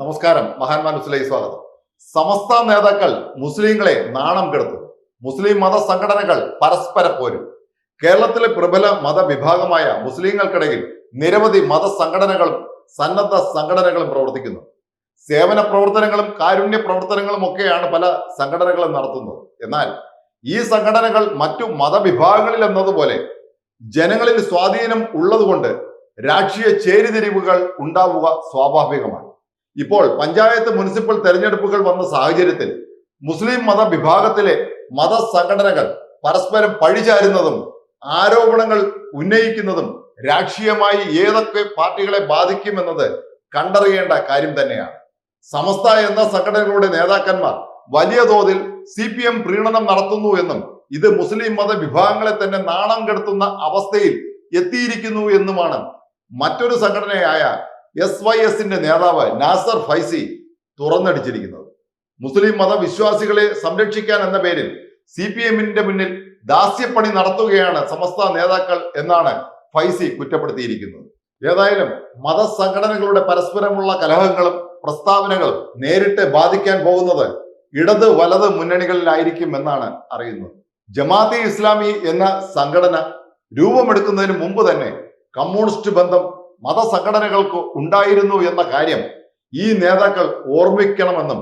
നമസ്കാരം. മഹാന്മാ ന്യൂസിലേക്ക് സ്വാഗതം. സമസ്ത നേതാക്കൾ മുസ്ലിങ്ങളെ നാണം കെടുത്തു. മുസ്ലിം മത സംഘടനകൾ പരസ്പര പോരും. കേരളത്തിലെ പ്രബല മതവിഭാഗമായ മുസ്ലിങ്ങൾക്കിടയിൽ നിരവധി മത സംഘടനകളും സന്നദ്ധ സംഘടനകളും പ്രവർത്തിക്കുന്നു. സേവന പ്രവർത്തനങ്ങളും കാരുണ്യ പ്രവർത്തനങ്ങളും ഒക്കെയാണ് പല സംഘടനകളും നടത്തുന്നത്. എന്നാൽ ഈ സംഘടനകൾ മറ്റു മതവിഭാഗങ്ങളിൽ എന്നതുപോലെ ജനങ്ങളിൽ സ്വാധീനം ഉള്ളതുകൊണ്ട് രാഷ്ട്രീയ ചേരിതിരിവുകൾ ഉണ്ടാവുക സ്വാഭാവികമാണ്. ഇപ്പോൾ പഞ്ചായത്ത് മുനിസിപ്പൽ തെരഞ്ഞെടുപ്പുകൾ വന്ന സാഹചര്യത്തിൽ മുസ്ലിം മത വിഭാഗത്തിലെ മത സംഘടനകൾ പരസ്പരം പഴിചാരുന്നതും ആരോപണങ്ങൾ ഉന്നയിക്കുന്നതും രാഷ്ട്രീയമായി ഏതൊക്കെ പാർട്ടികളെ ബാധിക്കുമെന്നത് കണ്ടറിയേണ്ട കാര്യം തന്നെയാണ്. സമസ്ത എന്ന സംഘടനകളുടെ നേതാക്കന്മാർ വലിയ തോതിൽ സി പി എം പ്രീണനം നടത്തുന്നു എന്നും ഇത് മുസ്ലിം മത വിഭാഗങ്ങളെ തന്നെ നാണം കെടുത്തുന്ന അവസ്ഥയിൽ എത്തിയിരിക്കുന്നു എന്നുമാണ് മറ്റൊരു സംഘടനയായ എസ് വൈ എസിന്റെ നേതാവ് നാസർ ഫൈസി തുറന്നടിച്ചിരിക്കുന്നത്. മുസ്ലിം മതവിശ്വാസികളെ സംരക്ഷിക്കാൻ എന്ന പേരിൽ സി പി എമ്മിന്റെ മുന്നിൽ ദാസ്യപ്പണി നടത്തുകയാണ് സമസ്ത നേതാക്കൾ എന്നാണ് ഫൈസി കുറ്റപ്പെടുത്തിയിരിക്കുന്നത്. ഏതായാലും മതസംഘടനകളുടെ പരസ്പരമുള്ള കലഹങ്ങളും പ്രസ്താവനകളും നേരിട്ട് ബാധിക്കാൻ പോകുന്നത് ഇടത് വലത് മുന്നണികളിലായിരിക്കും എന്നാണ് അറിയുന്നത്. ജമാഅത്തെ ഇസ്ലാമി എന്ന സംഘടന രൂപമെടുക്കുന്നതിന് മുമ്പ് തന്നെ കമ്മ്യൂണിസ്റ്റ് ബന്ധം മതസംഘടനകൾക്ക് ഉണ്ടായിരുന്നു എന്ന കാര്യം ഈ നേതാക്കൾ ഓർമ്മിക്കണമെന്നും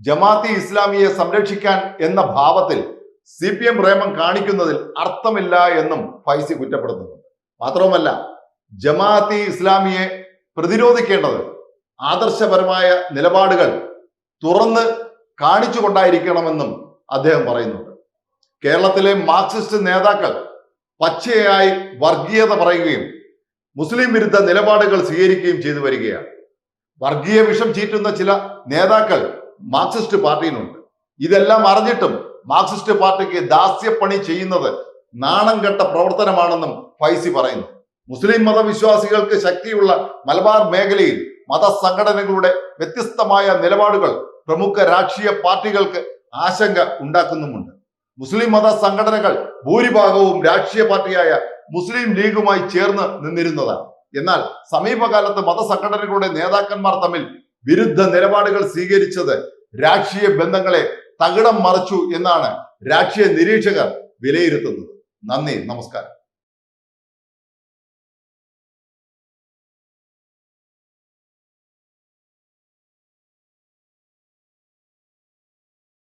ജമാഅത്തി ഇസ്ലാമിയെ സംരക്ഷിക്കാൻ എന്ന ഭാവത്തിൽ സി പി എം പ്രേമം കാണിക്കുന്നതിൽ അർത്ഥമില്ല എന്നും ഫൈസി കുറ്റപ്പെടുത്തുന്നുണ്ട് മാത്രവുമല്ല ജമാഅത്തി ഇസ്ലാമിയെ പ്രതിരോധിക്കേണ്ടത് ആദർശപരമായ നിലപാടുകൾ തുറന്ന് കാണിച്ചുകൊണ്ടായിരിക്കണമെന്നും അദ്ദേഹം പറയുന്നുണ്ട്. കേരളത്തിലെ മാർക്സിസ്റ്റ് നേതാക്കൾ പച്ചയായി വർഗീയത പറയുകയും മുസ്ലിം വിരുദ്ധ നിലപാടുകൾ സ്വീകരിക്കുകയും ചെയ്തു വരികയാണ്. വർഗീയ വിഷം ചീറ്റുന്ന ചില നേതാക്കൾ മാർക്സിസ്റ്റ് പാർട്ടിയിലുണ്ട്. ഇതെല്ലാം അറിഞ്ഞിട്ടും മാർക്സിസ്റ്റ് പാർട്ടിക്ക് ദാസ്യപ്പണി ചെയ്യുന്നത് നാണം കെട്ട പ്രവർത്തനമാണെന്നും ഫൈസി പറയുന്നു. മുസ്ലിം മതവിശ്വാസികൾക്ക് ശക്തിയുള്ള മലബാർ മേഖലയിൽ മതസംഘടനകളുടെ വ്യത്യസ്തമായ നിലപാടുകൾ പ്രമുഖ രാഷ്ട്രീയ പാർട്ടികൾക്ക് ആശങ്ക ഉണ്ടാക്കുന്നുമുണ്ട്. മുസ്ലിം മത സംഘടനകൾ ഭൂരിഭാഗവും രാഷ്ട്രീയ പാർട്ടിയായ മുസ്ലിം ലീഗുമായി ചേർന്ന് നിന്നിരുന്നത്. എന്നാൽ സമീപകാലത്ത് മതസംഘടനകളുടെ നേതാക്കന്മാർ തമ്മിൽ വിരുദ്ധ നിലപാടുകൾ സ്വീകരിച്ചത് രാഷ്ട്രീയ ബന്ധങ്ങളെ തകിടം മറിച്ചു എന്നാണ് രാഷ്ട്രീയ നിരീക്ഷകർ വിലയിരുത്തുന്നത്. നന്ദി നമസ്കാരം.